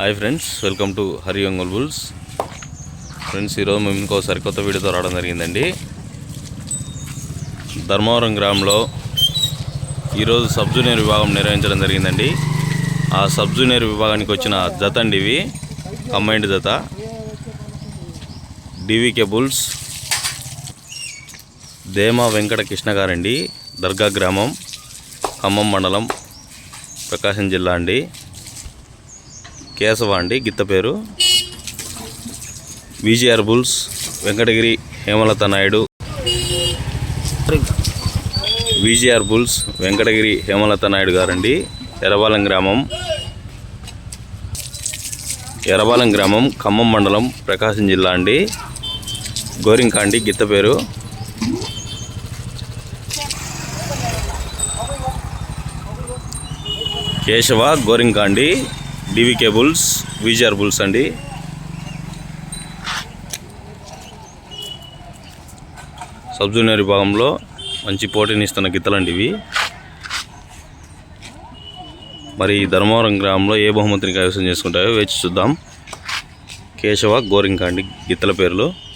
Hi friends welcome to Hari Ongole bulls friends ఈరోజు మేము ఇంకో సరికొత్త వీడియోతో రావడం జరిగిందండి. ధర్మవరం గ్రామంలో ఈరోజు సబ్ జూనియర్ విభాగం నిర్వహించడం జరిగిందండి. ఆ సబ్ జూనియర్ విభాగానికి వచ్చిన జత అండి ఇవి. కంబైండ్ జత. డివికే బుల్స్ దేమా వెంకట కృష్ణ గారండి. దర్గా గ్రామం ఖమ్మం మండలం ప్రకాశం జిల్లా అండి. కేశవ అండి గిత్త పేరు. VGR bulls Venkatagiri Hemalatha Naidu. VGR bulls Venkatagiri Hemalatha Naidu గారండి. ఎర్రబాలెం గ్రామం. ఎరవాలం గ్రామం ఖమ్మం మండలం ప్రకాశం జిల్లా అండి. గోరింకాండి గిత్త పేరు. Keshava గోరింకాండి. DV cables bulls VGR bulls అండి. సబ్ జూనియర్ విభాగంలో మంచి పోటీనిస్తున్న గిత్తలండి ఇవి. మరి ఈ ధర్మవరం గ్రామంలో ఏ బహుమతిని కైవసం చేసుకుంటాయో వేచి చూద్దాం. కేశవ గోరింక అండి గిత్తల పేర్లు.